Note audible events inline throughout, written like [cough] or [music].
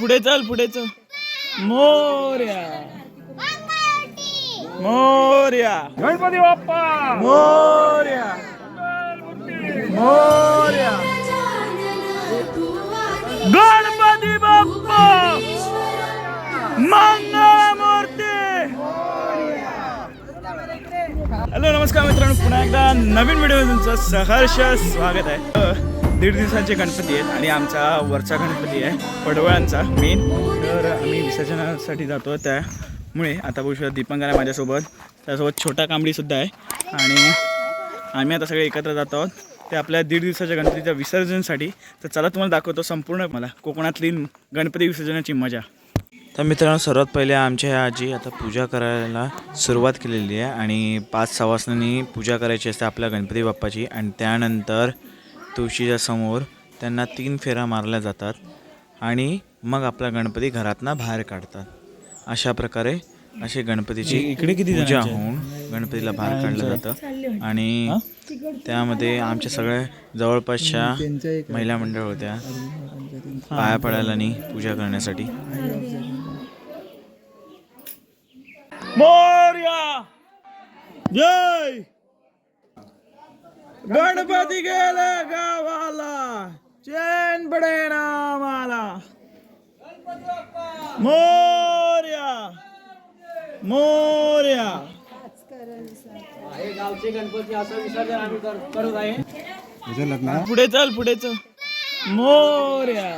पुढे चल पुढे चल. मोर्या. मोर्या. गणपती बाप्पा. मोर्या. मोर्या. गणपती बाप्पा. मंगळमूर्ती. हॅलो नमस्कार मित्रांनो. पुन्हा एकदा नवीन व्हिडिओ तुमचं सहर्ष स्वागत आहे. दीड दिवसाचे गणपती आहेत आणि आमचा वरचा गणपती आहे पडवळांचा मेन तर आम्ही विसर्जनासाठी जातो त्यामुळे आता बघू शकतो दीपंकर आहे माझ्यासोबत. त्यासोबत छोटा कांबडीसुद्धा आहे. आणि आम्ही आता सगळे एकत्र जात आहोत. ते आपल्या दीड दिवसाच्या गणपतीच्या विसर्जनसाठी. तर चला तुम्हाला दाखवतो संपूर्ण मला कोकणातली गणपती विसर्जनाची मजा. तर मित्रांनो सर्वात पहिले आमच्या ह्या आजी आता पूजा करायला सुरुवात केलेली आहे. आणि पाच सवासनांनी पूजा करायची असते आपल्या गणपती बाप्पाची. आणि त्यानंतर तुळशीच्या समोर त्यांना तीन फेऱ्या मारल्या जातात आणि मग आपला गणपती घरातनं बाहेर काढतात. अशा प्रकारे अशी गणपतीची इकडे किती पूजा होऊन गणपतीला बाहेर काढलं जातं. आणि त्यामध्ये आमच्या सगळ्या जवळपासच्या महिला मंडळ होत्या. पाया पडायला आणि पूजा करण्यासाठी. मोर्या! जय! गणपती गेले गावाला. चेन पडे नामाला मोर्या. मोर्या. पुढे चल पुढे चल. मोर्या.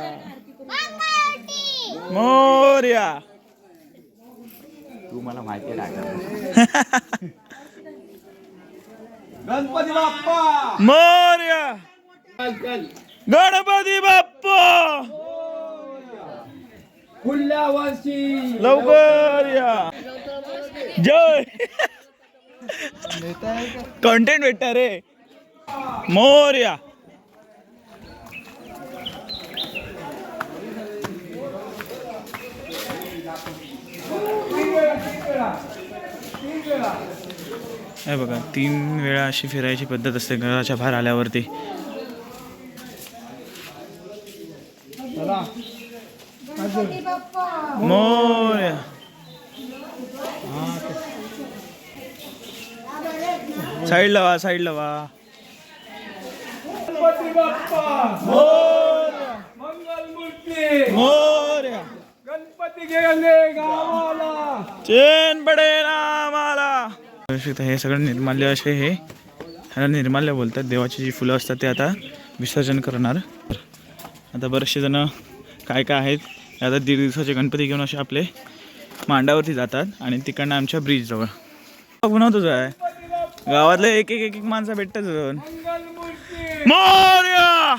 मोर्या. तू मला माहिती [laughs] गणपती बाप्पा! मोर्या! गणपती बाप्पा! वर्षी! लवकर या! जय! कंटेंट भेटता रे! मोर्या! हे बघा तीन वेळा अशी फिरायची पद्धत असते घराच्या बाहेर आल्यावरती. मोर्या साईड वा साईड वा. गणपती बाप्पा मोर्या गणपती गेले गावाला. चेन पडे शकता हे सगळं निर्माल्य असे हे. ह्याला निर्माल्य बोलतात. देवाची जी फुलं असतात ते आता विसर्जन करणार. आता बरेचसे जण काय काय आहेत आता दीड दिवसाचे गणपती घेऊन असे आपले मांडावरती जातात आणि तिकडनं आमच्या ब्रिजजवळ पुन्हा तुझं आहे गावातले एक एक एक एक माणसं भेटतात जाऊन मंगलमूर्ती मोर्या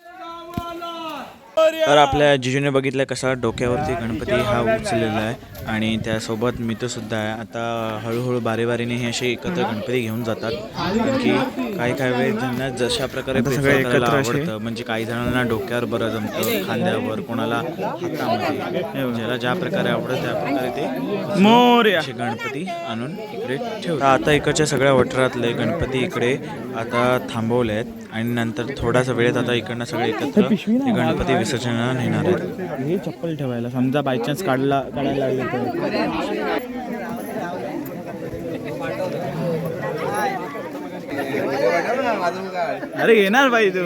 गावाला तर आपल्या जिजूने बघितलं कसा डोक्यावरती गणपती हा उचललेला आहे आणि त्यासोबत मित्र सुद्धा आहे. आता हळूहळू बारी बारीने हे असे एकत्र गणपती घेऊन जातात. आणखी काही काही वेळेस ज्यांना जशा प्रकारे आवडतं म्हणजे काही जणांना डोक्यावर बरं जमतं खांद्यावर कोणाला हातामध्ये. ज्याला ज्या प्रकारे आवडतं त्या प्रकारे ते मोर्या. असे गणपती आणून इकडे ठेवतात. आता इकडच्या सगळ्या वठरातले गणपती इकडे आता थांबवले आहेत आणि नंतर थोड्याच वेळेत आता इकडनं सगळे एकत्र गणपती विसर्जनाला नेणार आहेत. हे चप्पल ठेवायला समजा बाय चान्स काढला काढायला लागले तर. अरे येणार बाई तू.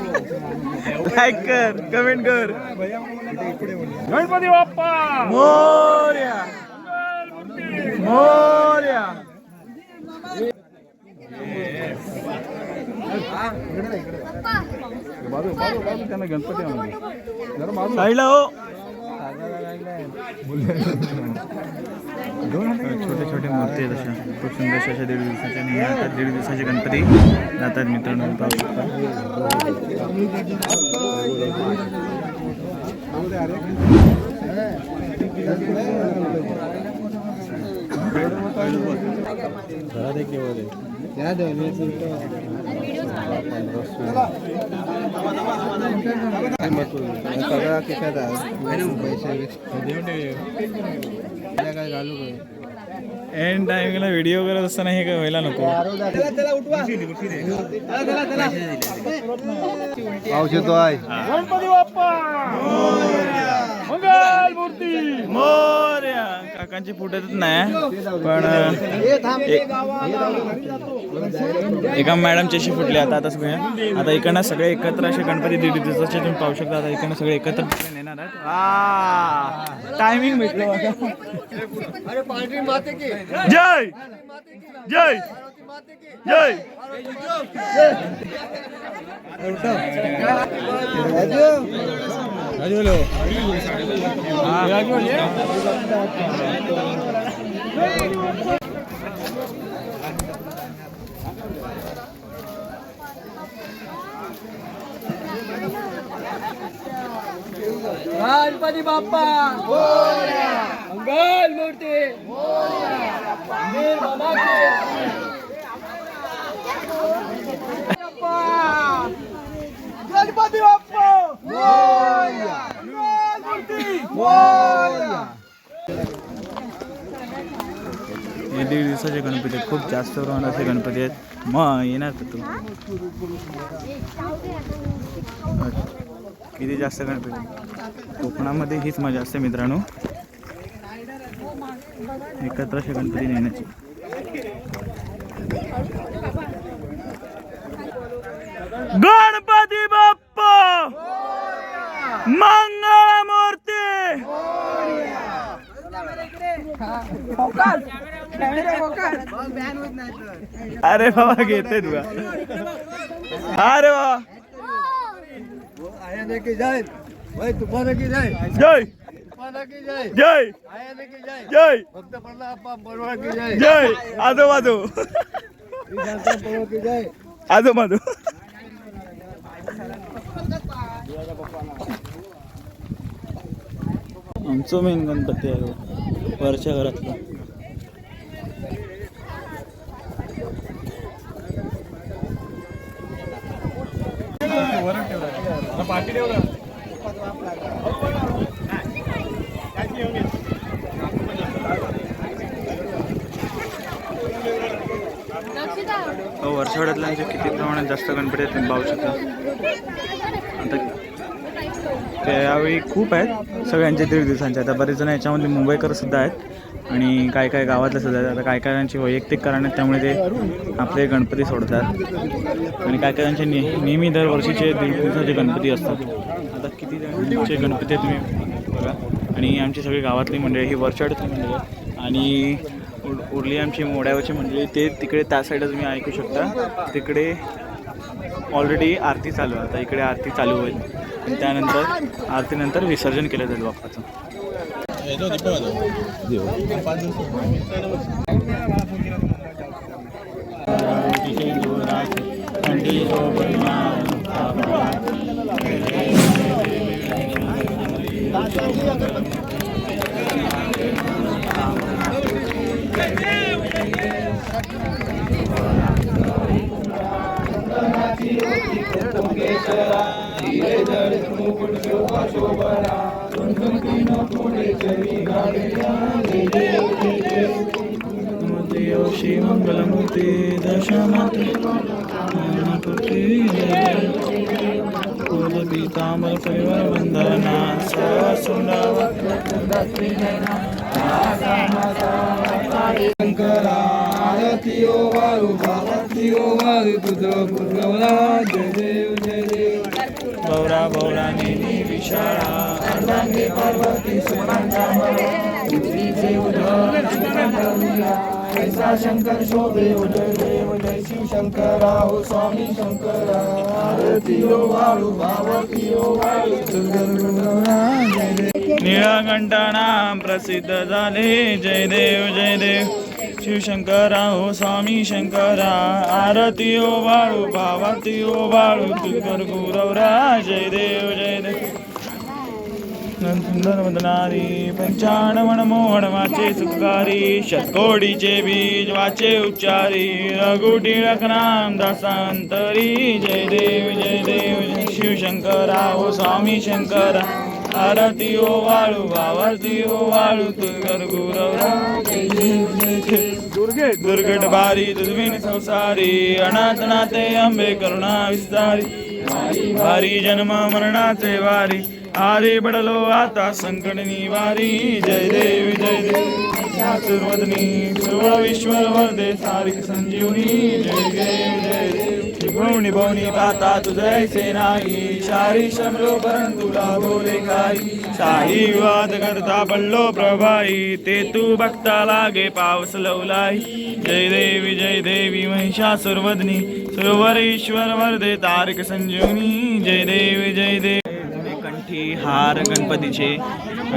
लाईक कर. कमेंट कर गणपती बाप्पा! मोर्या. मोर्या. साईडला हो. छोटे छोटे मूर्ती आहेत अशा. खूप सुंदर अशा दीड दिवसाच्या आणि आता दीड दिवसाचे गणपती जातात मित्रांनो. पाहू शकता घरात एक केवळ सगळा किशात पैसे काय घालू एंड टाइमला व्हिडिओ करत असताना हे काय व्हायला नको. येतो आहे गणपती बाप्पा मंगल मूर्ती मोर्या काकांची फुटतच नाही पण एक- मॅडमची अशी फुटली. आता आता सगळे आता इकडनं सगळे एकत्र असे गणपती दीड दिवसाचे तुम्ही पाहू शकता आता इकडनं सगळे एकत्र नेणार आहेत. टायमिंग भेटलं बघा. जय! जय! जय! गणपती बाप्पा! मंगल मूर्ती! बाबा की. गणपती बाप्पा मंगल मूर्ती हे गणपती आहेत. खूप जास्त प्रमाणात गणपती आहेत. मग येणार का तू? किती जास्त गणपती कोकणामध्ये हीच मजा असते मित्रांनो. एकत्र असे गणपती नेण्याची. गणपती बाप्पा! मंगळ मूर्ती अरे बाबा घेते तुला अरे बाबा. आयाने की जय. भाई तुम्हाला की जय. जय. जय. जय जय फक्त बरोबर की जय आजो बाजू. आजो बाजू. आमचं मेन गणपती आहे हो. वरच्या घरातला हो किती प्रमाणात जास्त गणपती आहेत तुम्ही पाहू शकता. आता ते यावेळी खूप आहेत सगळ्यांचे दीड दिवसांचे. आता बरेच जण याच्यामध्ये मुंबईकर सुद्धा आहेत आणि काय काय गावातले सुद्धा आहेत. आता काय कायांची वैयक्तिक कारण आहेत त्यामुळे ते आपले गणपती सोडतात. आणि काय कायांचे ने नेहमी दरवर्षीचे दीड दिवसाचे गणपती असतात. आता किती जणांचे गणपती आहेत तुम्ही बघा. आणि आमची सगळी गावातली मंडळी ही वरच्याडची मंडळी आहे आणि उरली आमची मोड्यावरची मंडळी. ते तिकडे त्या साईडला तुम्ही ऐकू शकता. तिकडे ऑलरेडी आरती चालू आहे. आता इकडे आरती चालू होईल. आणि त्यानंतर आरतीनंतर विसर्जन केलं जाईल बाप्पाचं. श्रीमंगलमूर्ती दशमाते पीतांबर परिवार वंदना आरतीयो वाळू भारतीयो तुझं पुरवला जय देव जय देव गौरा गौरा नेली विशाळा अर्धांगी पार्वती पृथ्वीचे उदर ऐसा शंकर शोभे जय देव जय शिव शंकरा हो स्वामी शंकरा आरतीयो वाळू भावतीयो वाळू निळकंठनाम प्रसिद्ध झाले जय देव जय देव शिवशंकरा हो स्वामी शंकरा आरती ओ बाळू भावाती ओ बाळू गुरवरा जय देव जय देव. सुंदर वदनारी पंचाणवण मोहन वाचे सुकारी शतकोडीचे बीज वाचे उच्चारी रघुटी रखनाम दासांतरी जय देव जय देव जय शिवशंकरा ओ स्वामी शंकरा. आरती ओ वाळू आरती ओ वाळू तुगर दुर्गे दुर्गट बारी दुर्विण संसारी अनाथ नाते अंबे करुणा विस्तारी. वारी जन्म मरणाचे वारी आरे बडलो आता संकट निवारी. जय देव जय देव. चातुर्वदनी सर्व विश्वर वरदे सारिक संजीवनी. जय देव निभवणी भवनी पाता तुझे से नाही. शारी शमलो परंतु बोले काही. साही विवाद करता पडलो प्रभाई. ते तू बघता लागे पावस लवलाई. जय देवी जय देवी महिषासुरवदनी. सरोवर ईश्वर वरदे तारक संजीवनी. जय देवी जय देव कंठी हार गणपतीचे.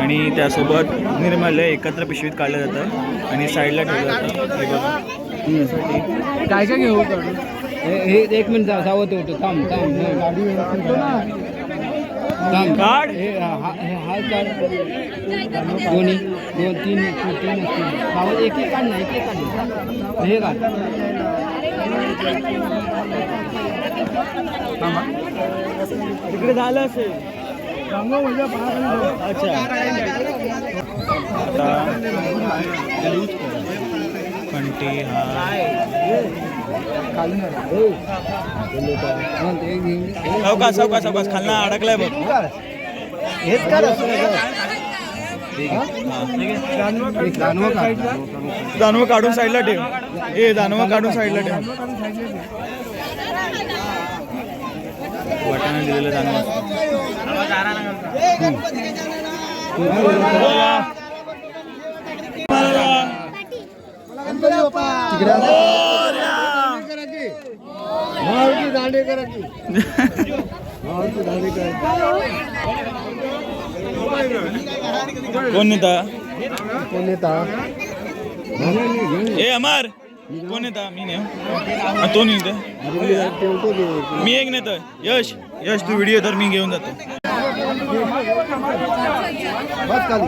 आणि त्यासोबत निर्मल्य एकत्र पिशवीत काढलं जातं. आणि साईडला ठेवलं जातं. काय काय घेऊ हे हे एक मिनिट सावध होतो थांब थांब हे गाडी थांब काढ. हे हा हे हा काढ दोन्ही दोन तीन तीन सावध एक एक काढ ना एक एक काढ. हे काढ. तिकडे झालं असेल. अच्छा. आता कंठी हार सावकाश सावकाश सावकाश खालना अडकलाय बघ. हेच काढ जानवं काढून साईडला ठेव. ए जानवं काढून साईडला ठेव. वाटाणा दिलेलं जानवं मारुती दांडेकर की मारुती दांडेकर. कोण नेता? कोण नेता? ए अमर! कोण नेता? मी नेऊ हा, तो नेते. मी एक नेतो यश यश तू व्हिडिओ तर मी घेऊन जातो. बस खाली.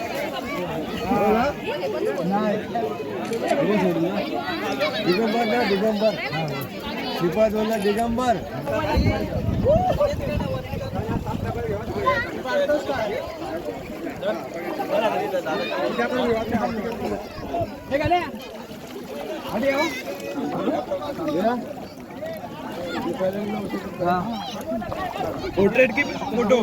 दिगंबर ना दिगंबर श्रीपाद बोलला दिगंबर पोर्ट्रेट की फ़ोटो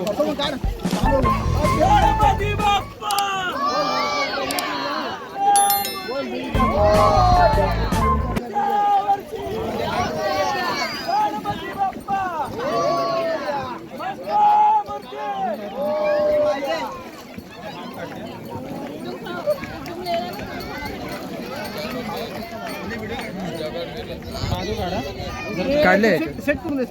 काढले. सेट करून दे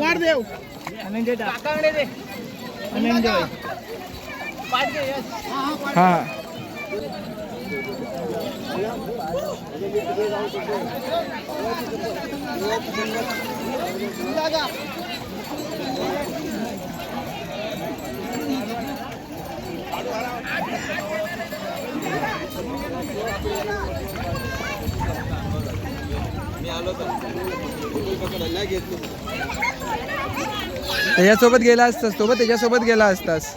वाढ हा. त्याच्यासोबत गेला असतास सोबत त्याच्यासोबत गेला असतास.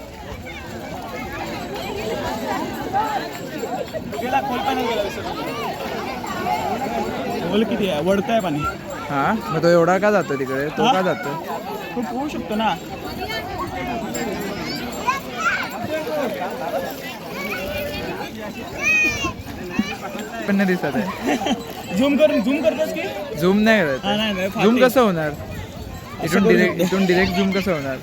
बोल किती आहे? वडताय पाणी. हा? मग तो एवढा का जातो तिकडे? तो का जातो तो पोहू शकतो ना. पण नाही दिसत आहे. झूम करून झूम करतोस की? झूम नाही करत झूम. कसं होणार? इथून डिरेक्ट. इथून डिरेक्ट झूम कसं होणार?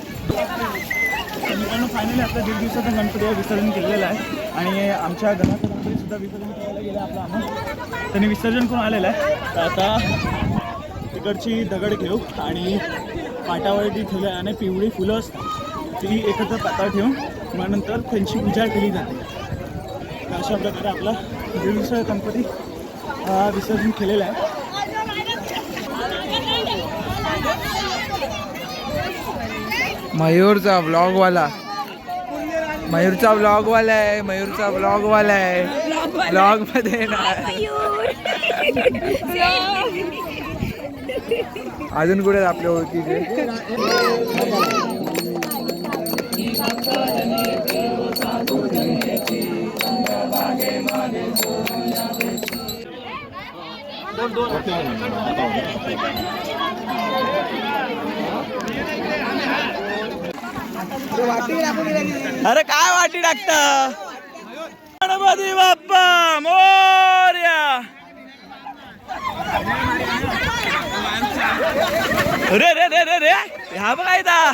फायनली आपला दीड दिवसाचा गणपती विसर्जन केलेला आहे. आणि आमच्या घराचा आता विसर्जन करायला गेलं आपला आम्ही. त्यांनी विसर्जन करून आलेलं आहे. तर आता तिकडची दगड घेऊ आणि पाटावरती फुलं आणि पिवळी फुलं असतात. ती एकत्र पाता ठेवून मग नंतर त्यांची पूजा केली जाते. तर अशा प्रकारे आपला दीड गणपती हा विसर्जन केलेला आहे. मयूरचा ब्लॉगवाला मयूरचा ब्लॉगवाला आहे मयूरचा ब्लॉगवाला आहे. ब्लॉगमध्ये येणार अजून कुठे आपल्या ओळखीचे अरे काय वाटी टाकता गणपती बाप्पा मोर्या रे रे रे रे रे ह्या बघा इथं